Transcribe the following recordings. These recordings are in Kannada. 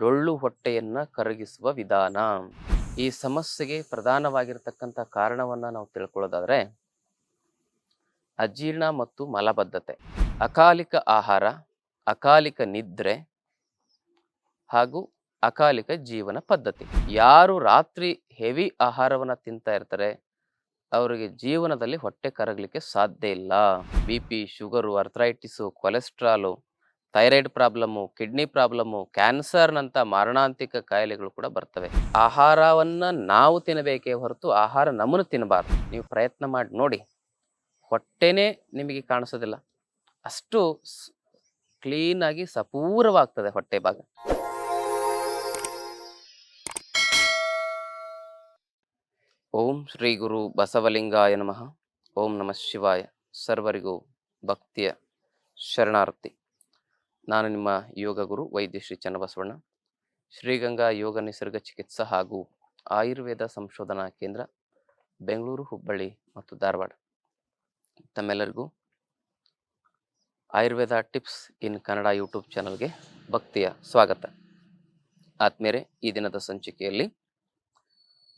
ಡೊಳ್ಳು ಹೊಟ್ಟೆಯನ್ನು ಕರಗಿಸುವ ವಿಧಾನ. ಈ ಸಮಸ್ಯೆಗೆ ಪ್ರಧಾನವಾಗಿರ್ತಕ್ಕಂಥ ಕಾರಣವನ್ನ ನಾವು ತಿಳ್ಕೊಳ್ಳೋದಾದರೆ, ಅಜೀರ್ಣ ಮತ್ತು ಮಲಬದ್ಧತೆ. ಅಕಾಲಿಕ ಆಹಾರ, ಅಕಾಲಿಕ ನಿದ್ರೆ ಹಾಗೂ ಅಕಾಲಿಕ ಜೀವನ ಪದ್ಧತಿ. ಯಾರು ರಾತ್ರಿ ಹೆವಿ ಆಹಾರವನ್ನ ತಿಂತಾ ಇರ್ತಾರೆ, ಅವರಿಗೆ ಜೀವನದಲ್ಲಿ ಹೊಟ್ಟೆ ಕರಗಲಿಕ್ಕೆ ಸಾಧ್ಯ ಇಲ್ಲ. B P, sugar, arthritis, cholesterol thyroid problem, kidney problem, ಕ್ಯಾನ್ಸರ್ನಂಥ ಮಾರಣಾಂತಿಕ ಕಾಯಿಲೆಗಳು ಕೂಡ ಬರ್ತವೆ. ಆಹಾರವನ್ನು ನಾವು ತಿನ್ನಬೇಕೇ ಹೊರತು ಆಹಾರ ನಮ್ಮನ್ನು ತಿನ್ನಬಾರ್ದು. ನೀವು ಪ್ರಯತ್ನ ಮಾಡಿ ನೋಡಿ. ಹೊಟ್ಟೆನೇ ನಿಮಗೆ ಕಾಣಿಸೋದಿಲ್ಲ. ಅಷ್ಟು ಕ್ಲೀನಾಗಿ ಸಪೂರವಾಗ್ತದೆ ಹೊಟ್ಟೆ ಭಾಗ. ಓಂ ಶ್ರೀ ಗುರು ಬಸವಲಿಂಗಾಯ ನಮಃ. ಓಂ ನಮಃ ಶಿವಾಯ. ಸರ್ವರಿಗೂ ಭಕ್ತಿಯ ಶರಣಾರ್ಥಿ. ನಾನು ನಿಮ್ಮ ಯೋಗ ಗುರು ವೈದ್ಯ ಶ್ರೀ ಚನ್ನಬಸವಣ್ಣ. ಶ್ರೀಗಂಗಾ ಯೋಗ ನಿಸರ್ಗ ಚಿಕಿತ್ಸಾ ಹಾಗೂ ಆಯುರ್ವೇದ ಸಂಶೋಧನಾ ಕೇಂದ್ರ, ಬೆಂಗಳೂರು, ಹುಬ್ಬಳ್ಳಿ ಮತ್ತು ಧಾರವಾಡ. ತಮ್ಮೆಲ್ಲರಿಗೂ Ayurveda tips in Kannada YouTube ಚಾನಲ್ಗೆ ಭಕ್ತಿಯ ಸ್ವಾಗತ. ಆತ್ಮೇರೆ ಈ ದಿನದ ಸಂಚಿಕೆಯಲ್ಲಿ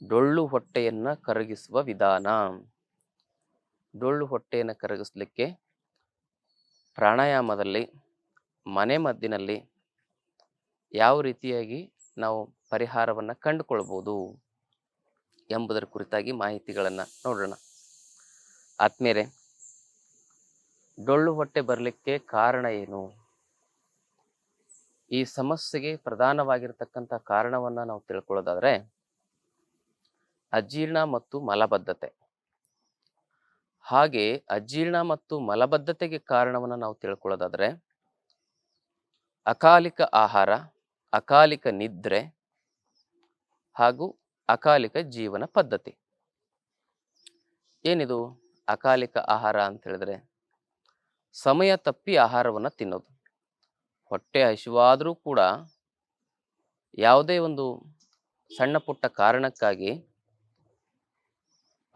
ಡೊಳ್ಳು ಹೊಟ್ಟೆಯನ್ನು ಕರಗಿಸುವ ವಿಧಾನ. ಡೊಳ್ಳು ಹೊಟ್ಟೆಯನ್ನು ಕರಗಿಸಲಿಕ್ಕೆ ಪ್ರಾಣಾಯಾಮದಲ್ಲಿ ಮನೆ ಮದ್ದಿನಲ್ಲಿ ಯಾವ ರೀತಿಯಾಗಿ ನಾವು ಪರಿಹಾರವನ್ನು ಕಂಡುಕೊಳ್ಬೋದು ಎಂಬುದರ ಕುರಿತಾಗಿ ಮಾಹಿತಿಗಳನ್ನು ನೋಡೋಣ. ಆದ್ಮೇಲೆ ಡೊಳ್ಳು ಹೊಟ್ಟೆ ಬರಲಿಕ್ಕೆ ಕಾರಣ ಏನು? ಈ ಸಮಸ್ಯೆಗೆ ಪ್ರಧಾನವಾಗಿರ್ತಕ್ಕಂಥ ಕಾರಣವನ್ನು ನಾವು ತಿಳ್ಕೊಳ್ಳೋದಾದರೆ, ಅಜೀರ್ಣ ಮತ್ತು ಮಲಬದ್ಧತೆ. ಹಾಗೆ ಅಜೀರ್ಣ ಮತ್ತು ಮಲಬದ್ಧತೆಗೆ ಕಾರಣವನ್ನು ನಾವು ತಿಳ್ಕೊಳ್ಳೋದಾದ್ರೆ ಅಕಾಲಿಕ ಆಹಾರ, ಅಕಾಲಿಕ ನಿದ್ರೆ ಹಾಗೂ ಅಕಾಲಿಕ ಜೀವನ ಪದ್ಧತಿ. ಏನಿದು ಅಕಾಲಿಕ ಆಹಾರ ಅಂತ ಹೇಳಿದ್ರೆ, ಸಮಯ ತಪ್ಪಿ ಆಹಾರವನ್ನು ತಿನ್ನೋದು. ಹೊಟ್ಟೆ ಹಸಿವಾದರೂ ಕೂಡ ಯಾವುದೇ ಒಂದು ಸಣ್ಣ ಪುಟ್ಟ ಕಾರಣಕ್ಕಾಗಿ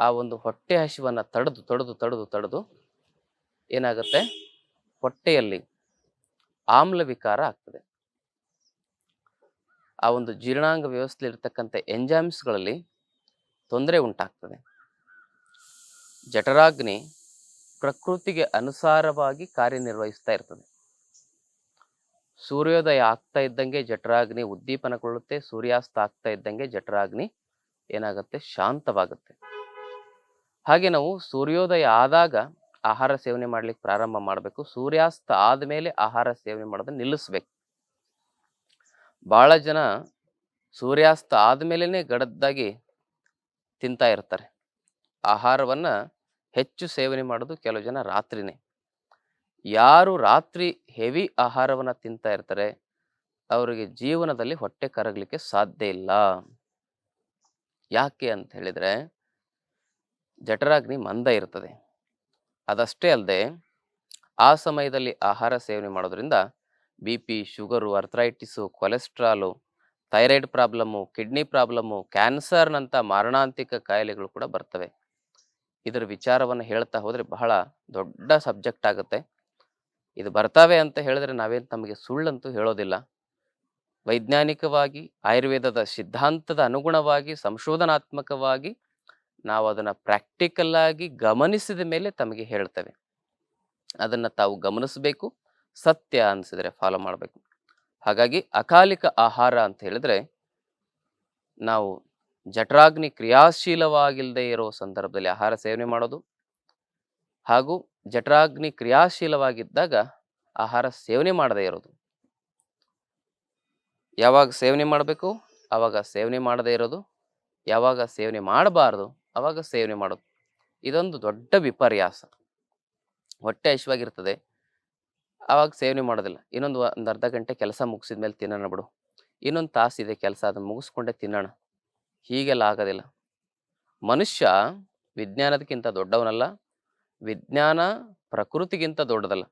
ಆ ಒಂದು ಹೊಟ್ಟೆ ಹಸಿವನ್ನು ತಡೆದು ತಡೆದು ತಡೆದು ತಡೆದು ಏನಾಗುತ್ತೆ? ಹೊಟ್ಟೆಯಲ್ಲಿ ಆಮ್ಲ ವಿಕಾರ ಆಗ್ತದೆ. ಆ ಒಂದು ಜೀರ್ಣಾಂಗ ವ್ಯವಸ್ಥೆಯಲ್ಲಿ ಇರತಕ್ಕಂಥ ಎಂಜಾಮ್ಸ್ಗಳಲ್ಲಿ ತೊಂದರೆ ಉಂಟಾಗ್ತದೆ. ಜಠರಾಗ್ನಿ ಪ್ರಕೃತಿಗೆ ಅನುಸಾರವಾಗಿ ಕಾರ್ಯನಿರ್ವಹಿಸ್ತಾ ಇರ್ತದೆ. ಸೂರ್ಯೋದಯ ಆಗ್ತಾ ಇದ್ದಂಗೆ ಜಠರಾಗ್ನಿ ಉದ್ದೀಪನಗೊಳ್ಳುತ್ತೆ, ಸೂರ್ಯಾಸ್ತ ಆಗ್ತಾ ಇದ್ದಂಗೆ ಜಠರಾಗ್ನಿ ಏನಾಗುತ್ತೆ? ಶಾಂತವಾಗುತ್ತೆ. ಹಾಗೆ ನಾವು ಸೂರ್ಯೋದಯ ಆದಾಗ ಆಹಾರ ಸೇವನೆ ಮಾಡ್ಲಿಕ್ಕೆ ಪ್ರಾರಂಭ ಮಾಡಬೇಕು. ಸೂರ್ಯಾಸ್ತ ಆದಮೇಲೆ ಆಹಾರ ಸೇವನೆ ಮಾಡೋದನ್ನ ನಿಲ್ಲಿಸ್ಬೇಕು. ಬಹಳ ಜನ ಸೂರ್ಯಾಸ್ತ ಆದ್ಮೇಲೆನೆ ಗಡದ್ದಾಗಿ ತಿಂತಾ ಇರ್ತಾರೆ. ಆಹಾರವನ್ನ ಹೆಚ್ಚು ಸೇವನೆ ಮಾಡೋದು ಕೆಲವು ಜನ ರಾತ್ರಿನೇ. ಯಾರು ರಾತ್ರಿ ಹೆವಿ ಆಹಾರವನ್ನ ತಿಂತಾ ಇರ್ತಾರೆ, ಅವರಿಗೆ ಜೀವನದಲ್ಲಿ ಹೊಟ್ಟೆ ಕರಗಲಿಕ್ಕೆ ಸಾಧ್ಯ ಇಲ್ಲ. ಯಾಕೆ ಅಂತ ಹೇಳಿದ್ರೆ ಜಠರಾಗ್ನಿ ಮಂದ ಇರ್ತದೆ. ಅದಷ್ಟೇ ಅಲ್ಲದೆ ಆ ಸಮಯದಲ್ಲಿ ಆಹಾರ ಸೇವನೆ ಮಾಡೋದ್ರಿಂದ B P, sugar, arthritis, cholesterol, thyroid problem, kidney problem, ಕ್ಯಾನ್ಸರ್ನಂಥ ಮಾರಣಾಂತಿಕ ಕಾಯಿಲೆಗಳು ಕೂಡ ಬರ್ತವೆ. ಇದರ ವಿಚಾರವನ್ನು ಹೇಳ್ತಾ ಹೋದರೆ ಬಹಳ ದೊಡ್ಡ ಸಬ್ಜೆಕ್ಟ್ ಆಗುತ್ತೆ. ಇದು ಬರ್ತವೆ ಅಂತ ಹೇಳಿದ್ರೆ ನಾವೇನು ತಮಗೆ ಸುಳ್ಳಂತೂ ಹೇಳೋದಿಲ್ಲ. ವೈಜ್ಞಾನಿಕವಾಗಿ, ಆಯುರ್ವೇದದ ಸಿದ್ಧಾಂತದ ಅನುಗುಣವಾಗಿ, ಸಂಶೋಧನಾತ್ಮಕವಾಗಿ ನಾವು ಅದನ್ನು ಪ್ರಾಕ್ಟಿಕಲ್ ಆಗಿ ಗಮನಿಸಿದ ಮೇಲೆ ತಮಗೆ ಹೇಳ್ತೇವೆ. ಅದನ್ನು ತಾವು ಗಮನಿಸಬೇಕು, ಸತ್ಯ ಅನಿಸಿದರೆ ಫಾಲೋ ಮಾಡಬೇಕು. ಹಾಗಾಗಿ ಅಕಾಲಿಕ ಆಹಾರ ಅಂತ ಹೇಳಿದ್ರೆ, ನಾವು ಜಠರಾಗ್ನಿ ಕ್ರಿಯಾಶೀಲವಾಗಿಲ್ಲದೆ ಇರೋ ಸಂದರ್ಭದಲ್ಲಿ ಆಹಾರ ಸೇವನೆ ಮಾಡೋದು, ಹಾಗೂ ಜಠರಾಗ್ನಿ ಕ್ರಿಯಾಶೀಲವಾಗಿದ್ದಾಗ ಆಹಾರ ಸೇವನೆ ಮಾಡದೇ ಇರೋದು. ಯಾವಾಗ ಸೇವನೆ ಮಾಡಬೇಕು? ಆವಾಗ ಸೇವನೆ ಮಾಡದೇ ಇರೋದು. ಯಾವಾಗ ಸೇವನೆ ಮಾಡಬಾರ್ದು? ಅವಾಗ ಸೇವನೆ ಮಾಡೋದು. ಇದೊಂದು ದೊಡ್ಡ ವಿಪರ್ಯಾಸ. ಹೊಟ್ಟೆ ಹಶ್ವಾಗಿರ್ತದೆ ಆವಾಗ ಸೇವನೆ ಮಾಡೋದಿಲ್ಲ. ಇನ್ನೊಂದು ಒಂದು ಅರ್ಧ ಗಂಟೆ ಕೆಲಸ ಮುಗಿಸಿದ ಮೇಲೆ ತಿನ್ನೋಣ ಬಿಡು. ಇನ್ನೊಂದು ತಾಸಿದೆ ಕೆಲಸ, ಅದನ್ನು ಮುಗಿಸ್ಕೊಂಡೆ ತಿನ್ನೋಣ. ಹೀಗೆಲ್ಲ ಆಗೋದಿಲ್ಲ. ಮನುಷ್ಯ ವಿಜ್ಞಾನದಕ್ಕಿಂತ ದೊಡ್ಡವನಲ್ಲ. ವಿಜ್ಞಾನ ಪ್ರಕೃತಿಗಿಂತ ದೊಡ್ಡದಲ್ಲ.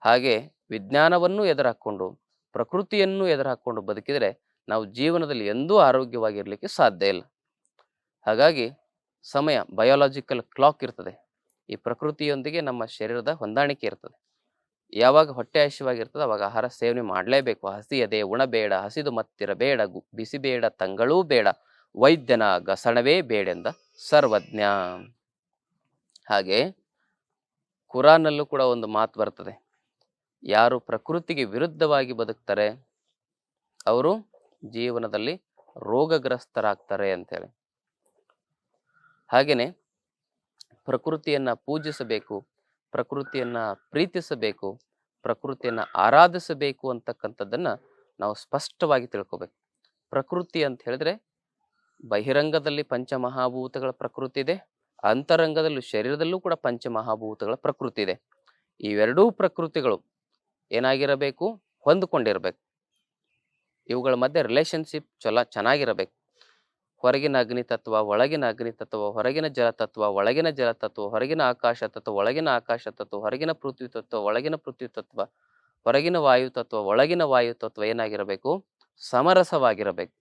ಹಾಗೆ ವಿಜ್ಞಾನವನ್ನು ಎದುರಾಕೊಂಡು ಪ್ರಕೃತಿಯನ್ನು ಎದುರಾಕೊಂಡು ಬದುಕಿದರೆ ನಾವು ಜೀವನದಲ್ಲಿ ಎಂದೂ ಆರೋಗ್ಯವಾಗಿರಲಿಕ್ಕೆ ಸಾಧ್ಯ ಇಲ್ಲ. ಹಾಗಾಗಿ ಸಮಯ ಬಯೋಲಾಜಿಕಲ್ ಕ್ಲಾಕ್ ಇರ್ತದೆ. ಈ ಪ್ರಕೃತಿಯೊಂದಿಗೆ ನಮ್ಮ ಶರೀರದ ಹೊಂದಾಣಿಕೆ ಇರ್ತದೆ. ಯಾವಾಗ ಹೊಟ್ಟೆ ಹಸಿವಾಗಿರ್ತದೆ ಅವಾಗ ಆಹಾರ ಸೇವನೆ ಮಾಡಲೇಬೇಕು. ಹಸಿಯದೆ ಉಣಬೇಡ ಹಸಿದು ಮತ್ತಿರಬೇಡ ಗು- ಬಿಸಿ ಬೇಡ, ತಂಗಳೂ ಬೇಡ, ವೈದ್ಯನ ಗಸಣವೇ ಬೇಡೆಂದ ಸರ್ವಜ್ಞ. ಹಾಗೆ ಕುರಾನಲ್ಲೂ ಕೂಡ ಒಂದು ಮಾತು ಬರ್ತದೆ. ಯಾರು ಪ್ರಕೃತಿಗೆ ವಿರುದ್ಧವಾಗಿ ಬದುಕ್ತಾರೆ, ಅವರು ಜೀವನದಲ್ಲಿ ರೋಗಗ್ರಸ್ತರಾಗ್ತಾರೆ ಅಂತೇಳಿ ಹಾಗೇನೆ ಪ್ರಕೃತಿಯನ್ನು ಪೂಜಿಸಬೇಕು, ಪ್ರಕೃತಿಯನ್ನು ಪ್ರೀತಿಸಬೇಕು, ಪ್ರಕೃತಿಯನ್ನು ಆರಾಧಿಸಬೇಕು ಅಂತಕ್ಕಂಥದ್ದನ್ನು ನಾವು ಸ್ಪಷ್ಟವಾಗಿ ತಿಳ್ಕೊಬೇಕು. ಪ್ರಕೃತಿ ಅಂತ ಹೇಳಿದ್ರೆ ಬಹಿರಂಗದಲ್ಲಿ ಪಂಚಮಹಾಭೂತಗಳ ಪ್ರಕೃತಿ ಇದೆ, ಅಂತರಂಗದಲ್ಲೂ ಶರೀರದಲ್ಲೂ ಕೂಡ ಪಂಚಮಹಾಭೂತಗಳ ಪ್ರಕೃತಿ ಇದೆ. ಇವೆರಡೂ ಪ್ರಕೃತಿಗಳು ಏನಾಗಿರಬೇಕು ಹೊಂದಿಕೊಂಡಿರ್ಬೇಕು. ಇವುಗಳ ಮಧ್ಯೆ ರಿಲೇಶನ್ಶಿಪ್ ಚೊಲ ಚೆನ್ನಾಗಿರಬೇಕು. ಹೊರಗಿನ ಅಗ್ನಿ ತತ್ವ, ಒಳಗಿನ ಅಗ್ನಿ ತತ್ವ, ಹೊರಗಿನ ಜಲತತ್ವ ಒಳಗಿನ ಜಲತತ್ವ ಹೊರಗಿನ ಆಕಾಶ ತತ್ವ, ಒಳಗಿನ ಆಕಾಶ ತತ್ವ, ಹೊರಗಿನ ಪೃಥ್ವಿ ತತ್ವ, ಒಳಗಿನ ಪೃಥ್ವಿ ತತ್ವ, ಹೊರಗಿನ ವಾಯು ತತ್ವ, ಒಳಗಿನ ವಾಯು ತತ್ವ ಏನಾಗಿರಬೇಕು? ಸಮರಸವಾಗಿರಬೇಕು.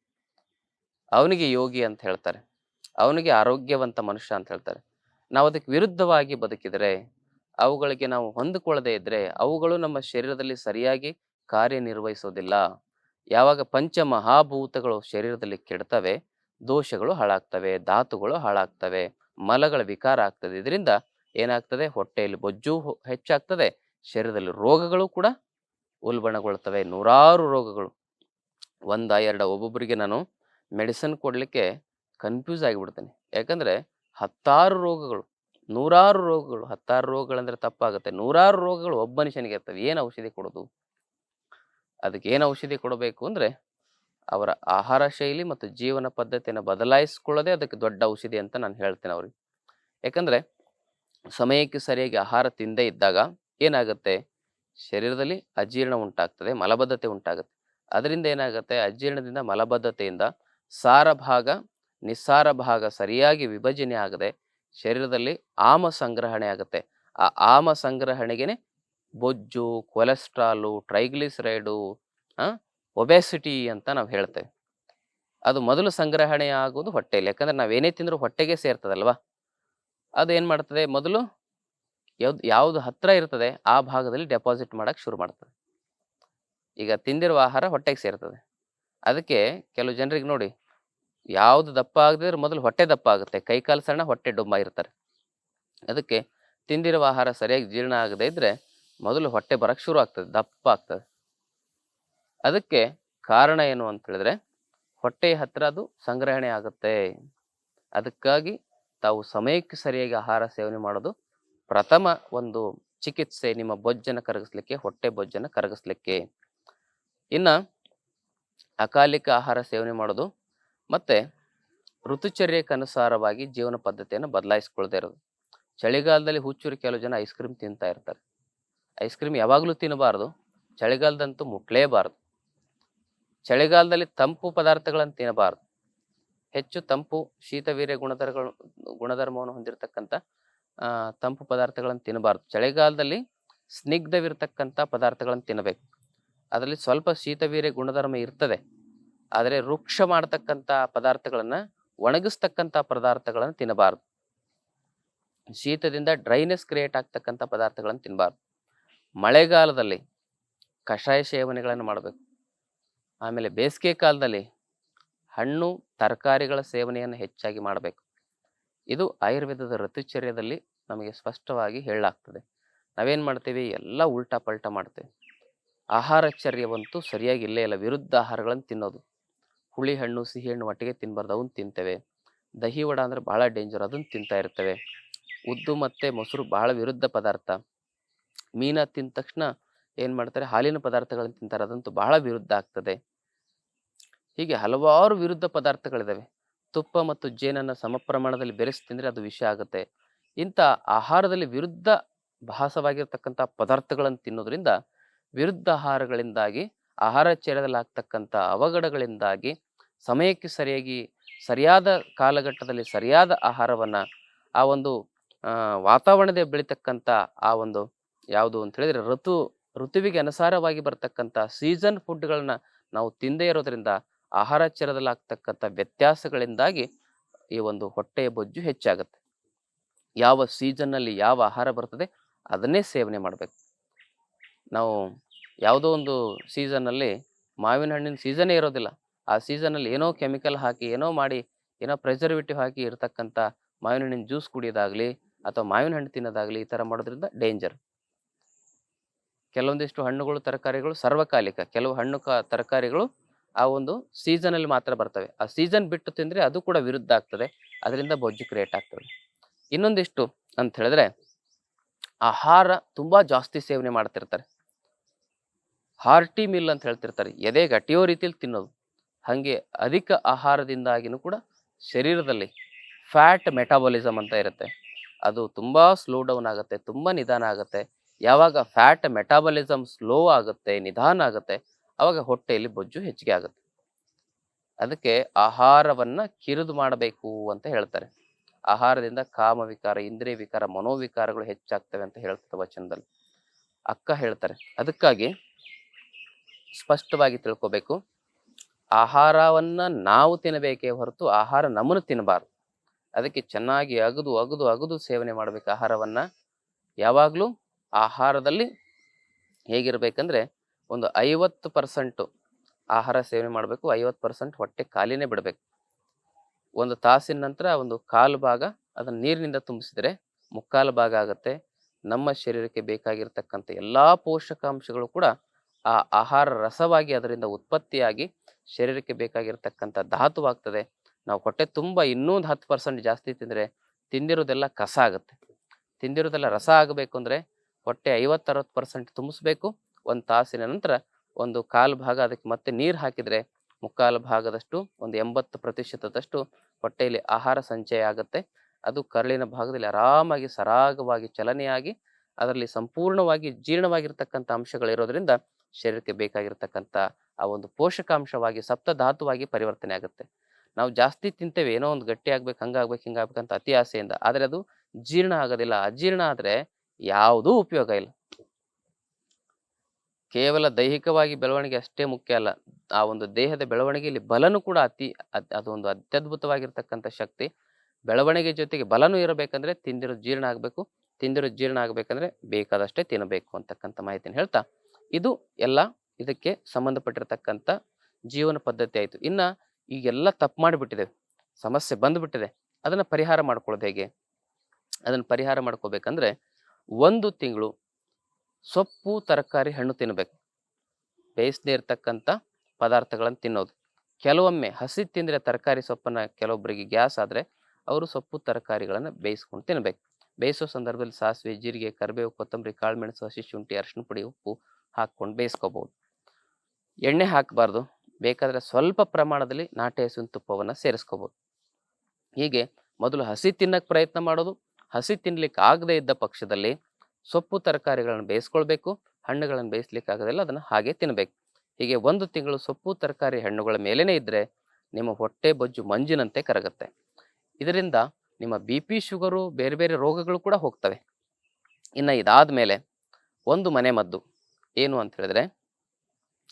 ಅವನಿಗೆ ಯೋಗಿ ಅಂತ ಹೇಳ್ತಾರೆ. ಅವನಿಗೆ ಆರೋಗ್ಯವಂತ ಮನುಷ್ಯ ಅಂತ ಹೇಳ್ತಾರೆ. ನಾವು ಅದಕ್ಕೆ ವಿರುದ್ಧವಾಗಿ ಬದುಕಿದರೆ, ಅವುಗಳಿಗೆ ನಾವು ಹೊಂದಿಕೊಳ್ಳದೇ ಇದ್ರೆ, ಅವುಗಳು ನಮ್ಮ ಶರೀರದಲ್ಲಿ ಸರಿಯಾಗಿ ಕಾರ್ಯನಿರ್ವಹಿಸೋದಿಲ್ಲ. ಯಾವಾಗ ಪಂಚ ಮಹಾಭೂತಗಳು ಶರೀರದಲ್ಲಿ ಕೆಡ್ತವೆ ದೋಷಗಳು ಹಾಳಾಗ್ತವೆ, ಧಾತುಗಳು ಹಾಳಾಗ್ತವೆ, ಮಲಗಳ ವಿಕಾರ ಆಗ್ತದೆ. ಇದರಿಂದ ಏನಾಗ್ತದೆ? ಹೊಟ್ಟೆಯಲ್ಲಿ ಬೊಜ್ಜು ಹೆಚ್ಚಾಗ್ತದೆ. ಶರೀರದಲ್ಲಿ ರೋಗಗಳು ಕೂಡ ಉಲ್ಬಣಗೊಳ್ತವೆ. ನೂರಾರು ರೋಗಗಳು. ಒಂದ, ಎರಡ, ಒಬ್ಬೊಬ್ಬರಿಗೆ ನಾನು ಮೆಡಿಸನ್ ಕೊಡಲಿಕ್ಕೆ ಕನ್ಫ್ಯೂಸ್ ಆಗಿಬಿಡ್ತೇನೆ. ಯಾಕಂದರೆ ಹತ್ತಾರು ರೋಗಗಳು, ನೂರಾರು ರೋಗಗಳು, ಹತ್ತಾರು ರೋಗಗಳಂದ್ರೆ ತಪ್ಪಾಗುತ್ತೆ. ನೂರಾರು ರೋಗಗಳು ಒಬ್ಬ ಮನುಷ್ಯನಿಗೆ ಇರ್ತವೆ. ಏನು ಔಷಧಿ ಕೊಡೋದು? ಅದಕ್ಕೆ ಏನು ಔಷಧಿ ಕೊಡಬೇಕು ಅಂದ್ರೆ ಅವರ ಆಹಾರ ಶೈಲಿ ಮತ್ತು ಜೀವನ ಪದ್ಧತಿಯನ್ನು ಬದಲಾಯಿಸ್ಕೊಳ್ಳೋದೇ ಅದಕ್ಕೆ ದೊಡ್ಡ ಔಷಧಿ ಅಂತ ನಾನು ಹೇಳ್ತೇನೆ ಅವ್ರಿಗೆ. ಯಾಕಂದರೆ ಸಮಯಕ್ಕೆ ಸರಿಯಾಗಿ ಆಹಾರ ತಿಂದೇ ಇದ್ದಾಗ ಏನಾಗುತ್ತೆ? ಶರೀರದಲ್ಲಿ ಅಜೀರ್ಣ ಉಂಟಾಗ್ತದೆ, ಮಲಬದ್ಧತೆ ಉಂಟಾಗುತ್ತೆ. ಅದರಿಂದ ಏನಾಗುತ್ತೆ? ಅಜೀರ್ಣದಿಂದ ಮಲಬದ್ಧತೆಯಿಂದ ಸಾರ ಭಾಗ, ನಿಸ್ಸಾರ ಭಾಗ ಸರಿಯಾಗಿ ವಿಭಜನೆ ಆಗದೆ ಶರೀರದಲ್ಲಿ ಆಮ ಸಂಗ್ರಹಣೆ ಆಗುತ್ತೆ. ಆ ಆಮ ಸಂಗ್ರಹಣೆಗೆ ಬೊಜ್ಜು, ಕೊಲೆಸ್ಟ್ರಾಲು, ಟ್ರೈಗ್ಲಿಸರೈಡು ಒಬೆಸಿಟಿ ಅಂತ ನಾವು ಹೇಳ್ತೇವೆ. ಅದು ಮೊದಲು ಸಂಗ್ರಹಣೆ ಆಗೋದು ಹೊಟ್ಟೆಯಲ್ಲಿ ಯಾಕಂದ್ರೆ ನಾವೇನೇ ತಿಂದರೂ ಹೊಟ್ಟೆಗೆ ಸೇರ್ತದಲ್ವಾ? ಅದು ಏನು ಮಾಡ್ತದೆ? ಮೊದಲು ಯಾವ್ದು, ಯಾವುದು ಹತ್ತಿರ ಇರ್ತದೆ, ಆ ಭಾಗದಲ್ಲಿ ಡೆಪಾಸಿಟ್ ಮಾಡೋಕ್ಕೆ ಶುರು ಮಾಡ್ತದೆ. ಈಗ ತಿಂದಿರುವ ಆಹಾರ ಹೊಟ್ಟೆಗೆ ಸೇರ್ತದೆ. ಅದಕ್ಕೆ ಕೆಲವು ಜನರಿಗೆ ನೋಡಿ, ಯಾವುದು ದಪ್ಪ ಆಗದಿದ್ರೆ ಮೊದಲು ಹೊಟ್ಟೆ ದಪ್ಪ ಆಗುತ್ತೆ. ಕೈ ಕಾಲು ಸಣ್ಣ, ಹೊಟ್ಟೆ ಡುಮ್ಮ ಇರ್ತಾರೆ. ಅದಕ್ಕೆ ತಿಂದಿರುವ ಆಹಾರ ಸರಿಯಾಗಿ ಜೀರ್ಣ ಆಗದೇ ಇದ್ದರೆ ಮೊದಲು ಹೊಟ್ಟೆ ಬರೋಕ್ಕೆ ಶುರು ಆಗ್ತದೆ. ದಪ್ಪ ಆಗ್ತದೆ. ಅದಕ್ಕೆ ಕಾರಣ ಏನು ಅಂತ ಹೇಳಿದ್ರೆ ಹೊಟ್ಟೆಯ ಹತ್ರ ಅದು ಸಂಗ್ರಹಣೆ ಆಗುತ್ತೆ. ಅದಕ್ಕಾಗಿ ತಾವು ಸಮಯಕ್ಕೆ ಸರಿಯಾಗಿ ಆಹಾರ ಸೇವನೆ ಮಾಡೋದು ಪ್ರಥಮ ಒಂದು ಚಿಕಿತ್ಸೆ, ನಿಮ್ಮ ಬೊಜ್ಜನ್ನು ಕರಗಿಸ್ಲಿಕ್ಕೆ, ಹೊಟ್ಟೆ ಬೊಜ್ಜನ್ನು ಕರಗಿಸ್ಲಿಕ್ಕೆ. ಇನ್ನ ಅಕಾಲಿಕ ಆಹಾರ ಸೇವನೆ ಮಾಡೋದು ಮತ್ತೆ ಋತುಚರ್ಯಕ್ಕೆ ಅನುಸಾರವಾಗಿ ಜೀವನ ಪದ್ಧತಿಯನ್ನು ಬದಲಾಯಿಸ್ಕೊಳ್ದೇ ಇರೋದು. ಚಳಿಗಾಲದಲ್ಲಿ ಹುಚ್ಚೂರು ಕೆಲವು ಜನ ಐಸ್ ಕ್ರೀಮ್ ತಿಂತಾ ಇರ್ತಾರೆ. ಐಸ್ ಕ್ರೀಮ್ ಯಾವಾಗಲೂ ತಿನ್ನಬಾರ್ದು. ಚಳಿಗಾಲದಂತೂ ಮುಟ್ಲೇಬಾರ್ದು. ಚಳಿಗಾಲದಲ್ಲಿ ತಂಪು ಪದಾರ್ಥಗಳನ್ನು ತಿನ್ನಬಾರದು ಹೆಚ್ಚು ತಂಪು ಶೀತವೀರ್ಯ ಗುಣಧರ್ಗಳು, ಗುಣಧರ್ಮವನ್ನು ಹೊಂದಿರತಕ್ಕಂಥ ತಂಪು ಪದಾರ್ಥಗಳನ್ನು ತಿನ್ನಬಾರ್ದು ಚಳಿಗಾಲದಲ್ಲಿ ಸ್ನಿಗ್ಧವಿರತಕ್ಕಂಥ ಪದಾರ್ಥಗಳನ್ನು ತಿನ್ನಬೇಕು ಅದರಲ್ಲಿ ಸ್ವಲ್ಪ ಶೀತವೀರ್ಯ ಗುಣಧರ್ಮ ಇರ್ತದೆ. ಆದರೆ ವೃಕ್ಷ ಮಾಡತಕ್ಕಂಥ ಪದಾರ್ಥಗಳನ್ನು ಒಣಗಿಸ್ತಕ್ಕಂಥ ಪದಾರ್ಥಗಳನ್ನು ತಿನ್ನಬಾರ್ದು ಶೀತದಿಂದ ಡ್ರೈನೆಸ್ ಕ್ರಿಯೇಟ್ ಆಗ್ತಕ್ಕಂಥ ಪದಾರ್ಥಗಳನ್ನು ತಿನ್ನಬಾರ್ದು ಮಳೆಗಾಲದಲ್ಲಿ ಕಷಾಯ ಸೇವನೆಗಳನ್ನು ಮಾಡಬೇಕು. ಆಮೇಲೆ ಬೇಸಿಗೆ ಕಾಲದಲ್ಲಿ ಹಣ್ಣು, ತರಕಾರಿಗಳ ಸೇವನೆಯನ್ನು ಹೆಚ್ಚಾಗಿ ಮಾಡಬೇಕು. ಇದು ಆಯುರ್ವೇದದ ಋತುಚರ್ಯದಲ್ಲಿ ನಮಗೆ ಸ್ಪಷ್ಟವಾಗಿ ಹೇಳಲಾಗ್ತದೆ. ನಾವೇನು ಮಾಡ್ತೀವಿ? ಎಲ್ಲ ಉಲ್ಟಾ ಪಲ್ಟಾ ಮಾಡ್ತೇವೆ. ಆಹಾರಚರ್ಯವಂತೂ ಸರಿಯಾಗಿ ಇಲ್ಲೇ ಇಲ್ಲ. ವಿರುದ್ಧ ಆಹಾರಗಳನ್ನು ತಿನ್ನೋದು. ಹುಳಿ ಹಣ್ಣು, ಸಿಹಿ ಹಣ್ಣು ಒಟ್ಟಿಗೆ ತಿನ್ನಬಾರ್ದು ಅವನ್ನ ತಿಂತೇವೆ. ದಹಿ ವಡ ಅಂದರೆ ಭಾಳ ಡೇಂಜರ್ ಅದನ್ನು ತಿಂತಾ ಇರ್ತೇವೆ. ಉದ್ದು ಮತ್ತು ಮೊಸರು ಭಾಳ ವಿರುದ್ಧ ಪದಾರ್ಥ. ಮೀನ ತಿಂದ ತಕ್ಷಣ ಏನು ಮಾಡ್ತಾರೆ? ಹಾಲಿನ ಪದಾರ್ಥಗಳನ್ನು ತಿಂತಾರೆ. ಅದಂತೂ ಬಹಳ ವಿರುದ್ಧ ಆಗ್ತದೆ. ಹೀಗೆ ಹಲವಾರು ವಿರುದ್ಧ ಪದಾರ್ಥಗಳಿದ್ದಾವೆ ತುಪ್ಪ ಮತ್ತು ಜೇನನ್ನು ಸಮ ಪ್ರಮಾಣದಲ್ಲಿ ಬೆರೆಸಿ ತಿಂದರೆ ಅದು ವಿಷ ಆಗುತ್ತೆ. ಇಂಥ ಆಹಾರದಲ್ಲಿ ವಿರುದ್ಧ ಭಾಸವಾಗಿರ್ತಕ್ಕಂಥ ಪದಾರ್ಥಗಳನ್ನು ತಿನ್ನೋದ್ರಿಂದ ವಿರುದ್ಧ ಆಹಾರಗಳಿಂದಾಗಿ ಆಹಾರಚರ್ಯದಲ್ಲಿ ಆಗ್ತಕ್ಕಂಥ ಅವಘಡಗಳಿಂದಾಗಿ ಸಮಯಕ್ಕೆ ಸರಿಯಾಗಿ, ಸರಿಯಾದ ಕಾಲಘಟ್ಟದಲ್ಲಿ ಸರಿಯಾದ ಆಹಾರವನ್ನು ಆ ಒಂದು ವಾತಾವರಣದೇ ಬೆಳೀತಕ್ಕಂಥ ಆ ಒಂದು ಯಾವುದು ಅಂತ ಹೇಳಿದರೆ ಋತು, ಋತುವಿಗೆ ಅನುಸಾರವಾಗಿ ಬರ್ತಕ್ಕಂಥ ಸೀಸನ್ ಫುಡ್ಗಳನ್ನ ನಾವು ತಿಂದೇ ಇರೋದ್ರಿಂದ ಆಹಾರಚರ್ಯದಲ್ಲಿ ಆಗ್ತಕ್ಕಂಥ ವ್ಯತ್ಯಾಸಗಳಿಂದಾಗಿ ಈ ಒಂದು ಹೊಟ್ಟೆಯ ಬೊಜ್ಜು ಹೆಚ್ಚಾಗುತ್ತೆ. ಯಾವ ಸೀಸನ್ನಲ್ಲಿ ನಲ್ಲಿ ಯಾವ ಆಹಾರ ಬರ್ತದೆ ಅದನ್ನೇ ಸೇವನೆ ಮಾಡಬೇಕು. ನಾವು ಯಾವುದೋ ಒಂದು ಸೀಸನ್ನಲ್ಲಿ ಮಾವಿನ ಹಣ್ಣಿನ ಸೀಸನ್ನೇ ಇರೋದಿಲ್ಲ. ಆ ಸೀಸನಲ್ಲಿ ಏನೋ ಕೆಮಿಕಲ್ ಹಾಕಿ, ಏನೋ ಮಾಡಿ, ಏನೋ ಪ್ರಿಸರ್ವೇಟಿವ್ ಹಾಕಿ ಇರತಕ್ಕಂಥ ಮಾವಿನ ಹಣ್ಣಿನ ಜ್ಯೂಸ್ ಕುಡಿಯೋದಾಗಲಿ ಅಥವಾ ಮಾವಿನ ಹಣ್ಣು ತಿನ್ನೋದಾಗಲಿ ಈ ಥರ ಮಾಡೋದ್ರಿಂದ ಡೇಂಜರ್. ಕೆಲವೊಂದಿಷ್ಟು ಹಣ್ಣುಗಳು, ತರಕಾರಿಗಳು ಸರ್ವಕಾಲಿಕ. ಕೆಲವು ಹಣ್ಣು ಕ, ತರಕಾರಿಗಳು ಆ ಒಂದು ಸೀಸನಲ್ಲಿ ಮಾತ್ರ ಬರ್ತವೆ. ಆ ಸೀಸನ್ ಬಿಟ್ಟು ತಿಂದರೆ ಅದು ಕೂಡ ವಿರುದ್ಧ ಆಗ್ತದೆ. ಅದರಿಂದ ಬೊಜ್ಜು ಕ್ರಿಯೇಟ್ ಆಗ್ತದೆ. ಇನ್ನೊಂದಿಷ್ಟು ಅಂತ ಹೇಳಿದ್ರೆ, ಆಹಾರ ತುಂಬಾ ಜಾಸ್ತಿ ಸೇವನೆ ಮಾಡ್ತಿರ್ತಾರೆ. ಹಾರ್ಟಿ ಮಿಲ್ ಅಂತ ಹೇಳ್ತಿರ್ತಾರೆ. ಎದೆ ಗಟ್ಟಿಯೋ ರೀತಿಯಲ್ಲಿ ತಿನ್ನೋದು. ಹಾಗೆ ಅಧಿಕ ಆಹಾರದಿಂದಾಗಿನೂ ಕೂಡ ಶರೀರದಲ್ಲಿ ಫ್ಯಾಟ್ ಮೆಟಾಬಾಲಿಸಮ್ ಅಂತ ಇರುತ್ತೆ. ಅದು ತುಂಬ ಸ್ಲೋ ಡೌನ್ ಆಗುತ್ತೆ, ತುಂಬ ನಿಧಾನ ಆಗುತ್ತೆ. ಯಾವಾಗ ಫ್ಯಾಟ್ ಮೆಟಾಬಾಲಿಸಮ್ ಸ್ಲೋ ಆಗುತ್ತೆ, ನಿಧಾನ ಆಗುತ್ತೆ ಅವಾಗ ಹೊಟ್ಟೆಯಲ್ಲಿ ಬೊಜ್ಜು ಹೆಚ್ಚಿಗೆ ಆಗುತ್ತೆ. ಅದಕ್ಕೆ ಆಹಾರವನ್ನ ಕಿರಿದು ಮಾಡಬೇಕು ಅಂತ ಹೇಳ್ತಾರೆ. ಆಹಾರದಿಂದ ಕಾಮ ವಿಕಾರ ಇಂದ್ರಿಯ ವಿಕಾರ ಮನೋವಿಕಾರಗಳು ಹೆಚ್ಚಾಗ್ತವೆ ಅಂತ ಹೇಳ್ತದೆ ವಚನದಲ್ಲಿ. ಅಕ್ಕ ಹೇಳ್ತಾರೆ, ಅದಕ್ಕಾಗಿ ಸ್ಪಷ್ಟವಾಗಿ ತಿಳ್ಕೋಬೇಕು. ಆಹಾರವನ್ನ ನಾವು ತಿನ್ನಬೇಕೇ ಹೊರತು ಆಹಾರ ನಮ್ಮನ್ನು ತಿನ್ನಬಾರ್ದು. ಅದಕ್ಕೆ ಚೆನ್ನಾಗಿ ಅಗದು ಅಗದು ಅಗದು ಸೇವನೆ ಮಾಡಬೇಕು ಆಹಾರವನ್ನ. ಯಾವಾಗಲೂ ಆಹಾರದಲ್ಲಿ ಹೇಗಿರ್ಬೇಕಂದ್ರೆ ಒಂದು ಐವತ್ತು ಪರ್ಸೆಂಟು ಆಹಾರ ಸೇವನೆ ಮಾಡಬೇಕು, ಐವತ್ತು ಪರ್ಸೆಂಟ್ ಹೊಟ್ಟೆ ಖಾಲಿನೇ ಬಿಡಬೇಕು. ಒಂದು ತಾಸಿನ ನಂತರ ಒಂದು ಕಾಲು ಭಾಗ ಅದನ್ನು ನೀರಿನಿಂದ ತುಂಬಿಸಿದರೆ ಮುಕ್ಕಾಲು ಭಾಗ ಆಗುತ್ತೆ. ನಮ್ಮ ಶರೀರಕ್ಕೆ ಬೇಕಾಗಿರ್ತಕ್ಕಂಥ ಎಲ್ಲ ಪೋಷಕಾಂಶಗಳು ಕೂಡ ಆ ಆಹಾರ ರಸವಾಗಿ ಅದರಿಂದ ಉತ್ಪತ್ತಿಯಾಗಿ ಶರೀರಕ್ಕೆ ಬೇಕಾಗಿರ್ತಕ್ಕಂಥ ಧಾತುವಾಗ್ತದೆ. ನಾವು ಹೊಟ್ಟೆ ತುಂಬ ಇನ್ನೊಂದು ಹತ್ತು ಪರ್ಸೆಂಟ್ ಜಾಸ್ತಿ ತಿಂದರೆ ತಿಂದಿರೋದೆಲ್ಲ ಕಸ ಆಗುತ್ತೆ. ತಿಂದಿರೋದೆಲ್ಲ ರಸ ಆಗಬೇಕು ಅಂದರೆ ಹೊಟ್ಟೆ ಐವತ್ತರವತ್ತು ಪರ್ಸೆಂಟ್ ತುಂಬಿಸ್ಬೇಕು. ಒಂದು ತಾಸಿನ ನಂತರ ಒಂದು ಕಾಲು ಭಾಗ ಅದಕ್ಕೆ ಮತ್ತೆ ನೀರು ಹಾಕಿದರೆ ಮುಕ್ಕಾಲು ಭಾಗದಷ್ಟು, ಒಂದು ಎಂಬತ್ತು ಪ್ರತಿಶತದಷ್ಟು ಹೊಟ್ಟೆಯಲ್ಲಿ ಆಹಾರ ಸಂಚಯ ಆಗುತ್ತೆ. ಅದು ಕರಳಿನ ಭಾಗದಲ್ಲಿ ಆರಾಮಾಗಿ ಸರಾಗವಾಗಿ ಚಲನೆಯಾಗಿ ಅದರಲ್ಲಿ ಸಂಪೂರ್ಣವಾಗಿ ಜೀರ್ಣವಾಗಿರ್ತಕ್ಕಂಥ ಅಂಶಗಳಿರೋದ್ರಿಂದ ಶರೀರಕ್ಕೆ ಬೇಕಾಗಿರ್ತಕ್ಕಂಥ ಆ ಒಂದು ಪೋಷಕಾಂಶವಾಗಿ, ಸಪ್ತಧಾತುವಾಗಿ ಪರಿವರ್ತನೆ ಆಗುತ್ತೆ. ನಾವು ಜಾಸ್ತಿ ತಿಂತೇವೆ, ಏನೋ ಒಂದು ಗಟ್ಟಿ ಆಗ್ಬೇಕು ಹಂಗಾಗ್ಬೇಕು ಹಿಂಗಾಗ್ಬೇಕಂತ ಅತಿ ಆಸೆಯಿಂದ. ಆದರೆ ಅದು ಜೀರ್ಣ ಆಗೋದಿಲ್ಲ. ಅಜೀರ್ಣ ಆದರೆ ಯಾವುದೂ ಉಪಯೋಗ ಇಲ್ಲ. ಕೇವಲ ದೈಹಿಕವಾಗಿ ಬೆಳವಣಿಗೆ ಅಷ್ಟೇ ಮುಖ್ಯ ಅಲ್ಲ. ಆ ಒಂದು ದೇಹದ ಬೆಳವಣಿಗೆಯಲ್ಲಿ ಬಲನು ಕೂಡ ಅತಿ ಅದ್- ಅದೊಂದು ಅತ್ಯದ್ಭುತವಾಗಿರ್ತಕ್ಕಂಥ ಶಕ್ತಿ. ಬೆಳವಣಿಗೆ ಜೊತೆಗೆ ಬಲನು ಇರಬೇಕಂದ್ರೆ ತಿಂದಿರೋ ಜೀರ್ಣ ಆಗಬೇಕು, ತಿಂದಿರೋ ಜೀರ್ಣ ಆಗ್ಬೇಕಂದ್ರೆ ಬೇಕಾದಷ್ಟೇ ತಿನ್ನಬೇಕು ಅಂತಕ್ಕಂಥ ಮಾಹಿತಿನ ಹೇಳ್ತಾ, ಇದು ಎಲ್ಲ ಇದಕ್ಕೆ ಸಂಬಂಧಪಟ್ಟಿರ್ತಕ್ಕಂಥ ಜೀವನ ಪದ್ಧತಿ ಆಯಿತು. ಇನ್ನ ಈಗೆಲ್ಲ ತಪ್ಪು ಮಾಡಿಬಿಟ್ಟಿದೆ, ಸಮಸ್ಯೆ ಬಂದುಬಿಟ್ಟಿದೆ, ಅದನ್ನ ಪರಿಹಾರ ಮಾಡ್ಕೊಳ್ಳೋದು ಹೇಗೆ? ಅದನ್ನ ಪರಿಹಾರ ಮಾಡ್ಕೋಬೇಕಂದ್ರೆ ಒಂದು ತಿಂಗಳು ಸೊಪ್ಪು, ತರಕಾರಿ, ಹಣ್ಣು ತಿನ್ನಬೇಕು ಬೇಯಿಸದೇ ಇರತಕ್ಕಂಥ ಪದಾರ್ಥಗಳನ್ನು ತಿನ್ನೋದು. ಕೆಲವೊಮ್ಮೆ ಹಸಿ ತಿಂದರೆ ತರಕಾರಿ ಸೊಪ್ಪನ್ನ ಕೆಲವೊಬ್ಬರಿಗೆ ಗ್ಯಾಸ್ ಆದರೆ ಅವರು ಸೊಪ್ಪು, ತರಕಾರಿಗಳನ್ನು ಬೇಯಿಸ್ಕೊಂಡು ತಿನ್ನಬೇಕು ಬೇಯಿಸೋ ಸಂದರ್ಭದಲ್ಲಿ ಸಾಸಿವೆ, ಜೀರಿಗೆ, ಕರಿಬೇವು, ಕೊತ್ತಂಬರಿ, ಕಾಳುಮೆಣಸು, ಹಸಿ ಶುಂಠಿ ಅರಿಶಿನ ಪುಡಿ, ಉಪ್ಪು ಹಾಕ್ಕೊಂಡು ಬೇಯಿಸ್ಕೋಬೋದು. ಎಣ್ಣೆ ಹಾಕಬಾರ್ದು. ಬೇಕಾದರೆ ಸ್ವಲ್ಪ ಪ್ರಮಾಣದಲ್ಲಿ ನಾಟಿ ಹಸುವಿನ ತುಪ್ಪವನ್ನು ಸೇರಿಸ್ಕೋಬೋದು. ಹೀಗೆ ಮೊದಲು ಹಸಿ ತಿನ್ನಕ್ಕೆ ಪ್ರಯತ್ನ ಮಾಡೋದು. ಹಸಿ ತಿನ್ನಲಿಕ್ಕೆ ಆಗದೇ ಇದ್ದ ಪಕ್ಷದಲ್ಲಿ ಸೊಪ್ಪು ತರಕಾರಿಗಳನ್ನು ಬೇಯಿಸ್ಕೊಳ್ಬೇಕು, ಹಣ್ಣುಗಳನ್ನು ಬೇಯಿಸ್ಲಿಕ್ಕೆ ಆಗೋದಿಲ್ಲ ಅದನ್ನು ಹಾಗೆ ತಿನ್ನಬೇಕು ಹೀಗೆ ಒಂದು ತಿಂಗಳು ಸೊಪ್ಪು, ತರಕಾರಿ, ಹಣ್ಣುಗಳ ಮೇಲೇ ಇದ್ದರೆ ನಿಮ್ಮ ಹೊಟ್ಟೆ ಬೊಜ್ಜು ಮಂಜಿನಂತೆ ಕರಗುತ್ತೆ. ಇದರಿಂದ ನಿಮ್ಮ ಬಿ ಪಿ ಶುಗರು, ಬೇರೆ ಬೇರೆ ರೋಗಗಳು ಕೂಡ ಹೋಗ್ತವೆ. ಇನ್ನು ಇದಾದ ಮೇಲೆ ಒಂದು ಮನೆ ಮದ್ದು. ಏನು ಅಂತ ಹೇಳಿದ್ರೆ,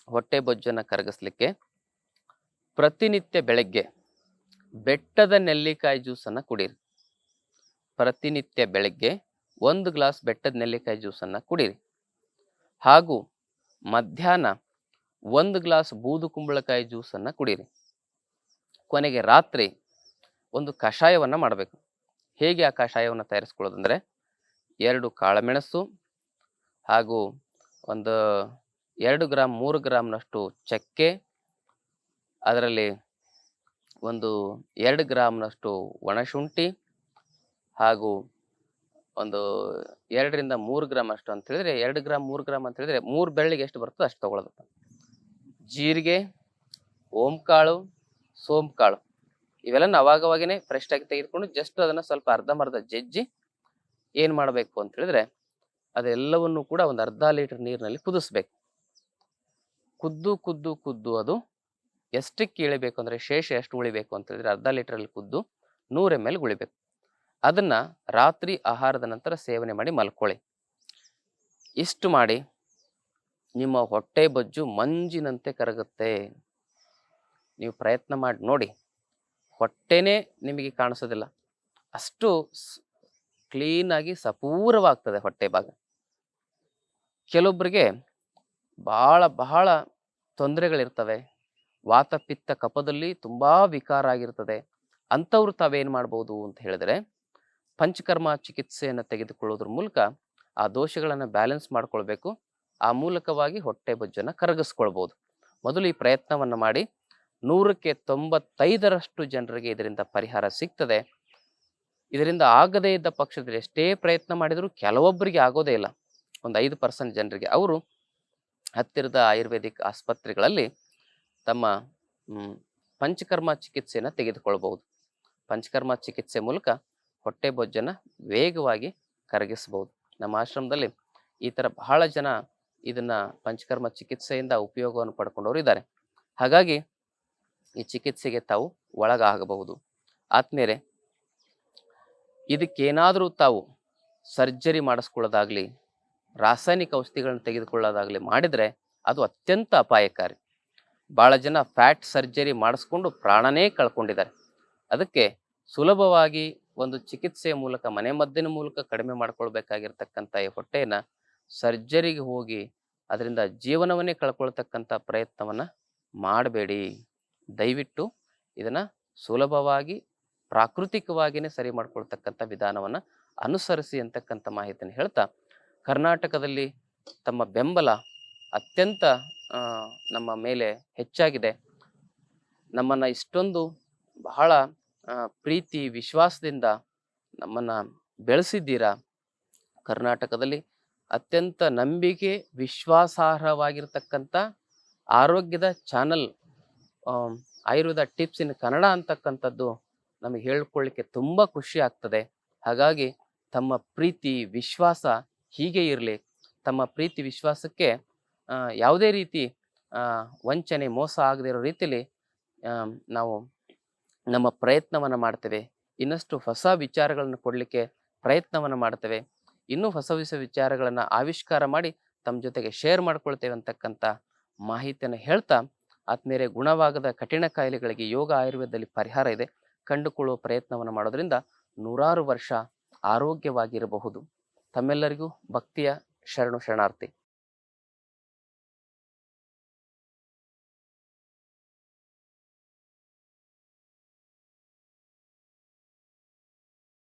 ಹೊಟ್ಟೆ ಬೊಜ್ಜನ್ನು ಕರಗಿಸ್ಲಿಕ್ಕೆ ಪ್ರತಿನಿತ್ಯ ಬೆಳಗ್ಗೆ ಬೆಟ್ಟದ ನೆಲ್ಲಿಕಾಯಿ ಜ್ಯೂಸನ್ನು ಕುಡೀರಿ. ಪ್ರತಿನಿತ್ಯ ಬೆಳಗ್ಗೆ ಒಂದು ಗ್ಲಾಸ್ ಬೆಟ್ಟದ ನೆಲ್ಲಿಕಾಯಿ ಜ್ಯೂಸನ್ನು ಕುಡೀರಿ. ಹಾಗೂ ಮಧ್ಯಾಹ್ನ ಒಂದು ಗ್ಲಾಸ್ ಬೂದು ಕುಂಬಳಕಾಯಿ ಜ್ಯೂಸನ್ನು ಕುಡೀರಿ. ಕೊನೆಗೆ ರಾತ್ರಿ ಒಂದು ಕಷಾಯವನ್ನು ಮಾಡಬೇಕು. ಹೇಗೆ ಆ ಕಷಾಯವನ್ನು ತಯಾರಿಸ್ಕೊಳ್ಳೋದಂದರೆ ಎರಡು ಕಾಳುಮೆಣಸು ಹಾಗೂ ಒಂದು ಎರಡು ಗ್ರಾಮ್ ಮೂರು ಗ್ರಾಮ್ನಷ್ಟು ಚಕ್ಕೆ, ಅದರಲ್ಲಿ ಒಂದು ಎರಡು ಗ್ರಾಮ್ನಷ್ಟು ಒಣಶುಂಠಿ ಹಾಗೂ ಒಂದು ಎರಡರಿಂದ ಮೂರು ಗ್ರಾಮ್ ಅಷ್ಟು ಅಂತ ಹೇಳಿದ್ರೆ, ಎರಡು ಗ್ರಾಮ್ ಮೂರು ಗ್ರಾಮ್ ಅಂತ ಹೇಳಿದ್ರೆ ಮೂರು ಬೆಳ್ಳಿಗೆ ಎಷ್ಟು ಬರ್ತದೆ ಅಷ್ಟು ತಗೊಳ್ಳೋದು. ಜೀರಿಗೆ, ಓಂಕಾಳು, ಸೋಂಕಾಳು ಇವೆಲ್ಲ ಅವಾಗವಾಗೇನೆ ಫ್ರೆಶ್ ಆಗಿ ತೆಗೆದುಕೊಂಡು ಜಸ್ಟ್ ಅದನ್ನ ಸ್ವಲ್ಪ ಅರ್ಧಂಬರ್ಧ ಜಜ್ಜಿ ಏನ್ ಮಾಡಬೇಕು ಅಂತ ಹೇಳಿದ್ರೆ ಅದೆಲ್ಲವನ್ನು ಕೂಡ ಒಂದು ಅರ್ಧ ಲೀಟರ್ ನೀರಿನಲ್ಲಿ ಕುದಿಸ್ಬೇಕು. ಕುದ್ದು ಕುದ್ದು ಕುದ್ದು ಅದು ಎಷ್ಟಕ್ಕೆ ಇಳಿಬೇಕು ಅಂದ್ರೆ ಶೇಷ ಎಷ್ಟು ಉಳಿಬೇಕು ಅಂತ ಹೇಳಿದ್ರೆ ಅರ್ಧ ಲೀಟರಲ್ಲಿ ಕುದ್ದು ನೂರ ಎಂ ಎಲ್ ಉಳಿಬೇಕು. ಅದನ್ನ ರಾತ್ರಿ ಆಹಾರದ ನಂತರ ಸೇವನೆ ಮಾಡಿ ಮಲ್ಕೊಳ್ಳಿ. ಇಷ್ಟು ಮಾಡಿ ನಿಮ್ಮ ಹೊಟ್ಟೆ ಬೊಜ್ಜು ಮಂಜಿನಂತೆ ಕರಗುತ್ತೆ. ನೀವು ಪ್ರಯತ್ನ ಮಾಡಿ ನೋಡಿ. ಹೊಟ್ಟೆನೇ ನಿಮಗೆ ಕಾಣಿಸೋದಿಲ್ಲ. ಅಷ್ಟು ಕ್ಲೀನಾಗಿ ಸಪೂರವಾಗ್ತದೆ ಹೊಟ್ಟೆ ಭಾಗ. ಕೆಲವೊಬ್ಬರಿಗೆ ಬಹಳ ಬಹಳ ತೊಂದರೆಗಳಿರ್ತವೆ. ವಾತ ಪಿತ್ತ ತುಂಬ ತುಂಬಾ ವಿಕಾರ ಆಗಿರ್ತದೆ. ಅಂಥವ್ರು ತಾವೇನು ಮಾಡ್ಬೋದು ಅಂತ ಹೇಳಿದ್ರೆ ಪಂಚಕರ್ಮ ಚಿಕಿತ್ಸೆಯನ್ನು ತೆಗೆದುಕೊಳ್ಳೋದ್ರ ಮೂಲಕ ಆ ದೋಷಗಳನ್ನು ಬ್ಯಾಲೆನ್ಸ್ ಮಾಡಿಕೊಳ್ಬೇಕು. ಆ ಮೂಲಕವಾಗಿ ಹೊಟ್ಟೆ ಬೊಜ್ಜನ್ನು ಕರಗಿಸ್ಕೊಳ್ಬೋದು. ಮೊದಲು ಈ ಪ್ರಯತ್ನವನ್ನು ಮಾಡಿ ನೂರಕ್ಕೆ ತೊಂಬತ್ತೈದರಷ್ಟು ಜನರಿಗೆ ಇದರಿಂದ ಪರಿಹಾರ ಸಿಗ್ತದೆ. ಇದರಿಂದ ಆಗದೇ ಇದ್ದ ಪಕ್ಷದಲ್ಲಿ ಎಷ್ಟೇ ಪ್ರಯತ್ನ ಮಾಡಿದರೂ ಕೆಲವೊಬ್ಬರಿಗೆ ಆಗೋದೇ ಇಲ್ಲ. ಒಂದು ಐದು ಪರ್ಸೆಂಟ್ ಜನರಿಗೆ. ಅವರು ಹತ್ತಿರದ ಆಯುರ್ವೇದಿಕ್ ಆಸ್ಪತ್ರೆಗಳಲ್ಲಿ ತಮ್ಮ ಪಂಚಕರ್ಮ ಚಿಕಿತ್ಸೆಯನ್ನು ತೆಗೆದುಕೊಳ್ಬಹುದು. ಪಂಚಕರ್ಮ ಚಿಕಿತ್ಸೆ ಮೂಲಕ ಹೊಟ್ಟೆ ಬೊಜ್ಜನ್ನು ವೇಗವಾಗಿ ಕರಗಿಸಬಹುದು ನಮ್ಮ ಆಶ್ರಮದಲ್ಲಿ ಈ ಥರ ಬಹಳ ಜನ ಇದನ್ನು ಪಂಚಕರ್ಮ ಚಿಕಿತ್ಸೆಯಿಂದ ಉಪಯೋಗವನ್ನು ಪಡ್ಕೊಂಡವರು ಇದ್ದಾರೆ. ಹಾಗಾಗಿ ಈ ಚಿಕಿತ್ಸೆಗೆ ತಾವು ಒಳಗಾಗಬಹುದು. ಆದ್ಮೇಲೆ ಇದಕ್ಕೇನಾದರೂ ತಾವು ಸರ್ಜರಿ ಮಾಡಿಸ್ಕೊಳ್ಳೋದಾಗ್ಲಿ, ರಾಸಾಯನಿಕ ಔಷಧಿಗಳನ್ನು ತೆಗೆದುಕೊಳ್ಳೋದಾಗ್ಲಿ ಮಾಡಿದರೆ ಅದು ಅತ್ಯಂತ ಅಪಾಯಕಾರಿ. ಭಾಳ ಜನ ಫ್ಯಾಟ್ ಸರ್ಜರಿ ಮಾಡಿಸ್ಕೊಂಡು ಪ್ರಾಣನೇ ಕಳ್ಕೊಂಡಿದ್ದಾರೆ. ಅದಕ್ಕೆ ಸುಲಭವಾಗಿ ಒಂದು ಚಿಕಿತ್ಸೆಯ ಮೂಲಕ, ಮನೆ ಮದ್ದಿನ ಮೂಲಕ ಕಡಿಮೆ ಮಾಡ್ಕೊಳ್ಬೇಕಾಗಿರ್ತಕ್ಕಂಥ ಈ ಹೊಟ್ಟೆಯನ್ನ ಸರ್ಜರಿಗೆ ಹೋಗಿ ಅದರಿಂದ ಜೀವನವನ್ನೇ ಕಳ್ಕೊಳ್ತಕ್ಕಂಥ ಪ್ರಯತ್ನವನ್ನು ಮಾಡಬೇಡಿ. ದಯವಿಟ್ಟು ಇದನ್ನು ಸುಲಭವಾಗಿ ಪ್ರಾಕೃತಿಕವಾಗಿಯೇ ಸರಿ ಮಾಡ್ಕೊಳ್ತಕ್ಕಂಥ ವಿಧಾನವನ್ನು ಅನುಸರಿಸಿ ಅಂತಕ್ಕಂಥ ಮಾಹಿತಿಯನ್ನು ಹೇಳ್ತಾ, ಕರ್ನಾಟಕದಲ್ಲಿ ತಮ್ಮ ಬೆಂಬಲ ಅತ್ಯಂತ ನಮ್ಮ ಮೇಲೆ ಹೆಚ್ಚಾಗಿದೆ. ನಮ್ಮನ್ನು ಇಷ್ಟೊಂದು ಬಹಳ ಪ್ರೀತಿ, ವಿಶ್ವಾಸದಿಂದ ನಮ್ಮನ್ನು ಬೆಳೆಸಿದ್ದೀರಾ? ಕರ್ನಾಟಕದಲ್ಲಿ ಅತ್ಯಂತ ನಂಬಿಕೆ, ವಿಶ್ವಾಸಾರ್ಹವಾಗಿರ್ತಕ್ಕಂಥ ಆರೋಗ್ಯದ channel Ayurveda tips in Kannada ಅಂತಕ್ಕಂಥದ್ದು ನಮಗೆ ಹೇಳ್ಕೊಳ್ಳಿಕ್ಕೆ ತುಂಬ ಖುಷಿ ಆಗ್ತದೆ. ಹಾಗಾಗಿ ತಮ್ಮ ಪ್ರೀತಿ, ವಿಶ್ವಾಸ ಹೀಗೆ ಇರಲಿ. ತಮ್ಮ ಪ್ರೀತಿ, ವಿಶ್ವಾಸಕ್ಕೆ ಯಾವುದೇ ರೀತಿ ವಂಚನೆ, ಮೋಸ ಆಗದಿರೋ ರೀತಿಯಲ್ಲಿ ನಾವು ನಮ್ಮ ಪ್ರಯತ್ನವನ್ನು ಮಾಡ್ತೇವೆ. ಇನ್ನಷ್ಟು ಹೊಸ ವಿಚಾರಗಳನ್ನು ಕೊಡಲಿಕ್ಕೆ ಪ್ರಯತ್ನವನ್ನು ಮಾಡ್ತೇವೆ. ಇನ್ನೂ ಹೊಸ ಹೊಸ ವಿಚಾರಗಳನ್ನು ಆವಿಷ್ಕಾರ ಮಾಡಿ ತಮ್ಮ ಜೊತೆಗೆ ಶೇರ್ ಮಾಡ್ಕೊಳ್ತೇವೆ ಅಂತಕ್ಕಂಥ ಮಾಹಿತಿಯನ್ನು ಹೇಳ್ತಾ ಆತ್ಮೇರೆ ಗುಣವಾಗದ ಕಠಿಣ ಕಾಯಿಲೆಗಳಿಗೆ ಯೋಗ ಆಯುರ್ವೇದದಲ್ಲಿ ಪರಿಹಾರ ಇದೆ. ಕಂಡುಕೊಳ್ಳುವ ಪ್ರಯತ್ನವನ್ನು ಮಾಡೋದ್ರಿಂದ ನೂರಾರು ವರ್ಷ ಆರೋಗ್ಯವಾಗಿರಬಹುದು. ತಮ್ಮೆಲ್ಲರಿಗೂ ಭಕ್ತಿಯ ಶರಣು ಶರಣಾರ್ಥಿ.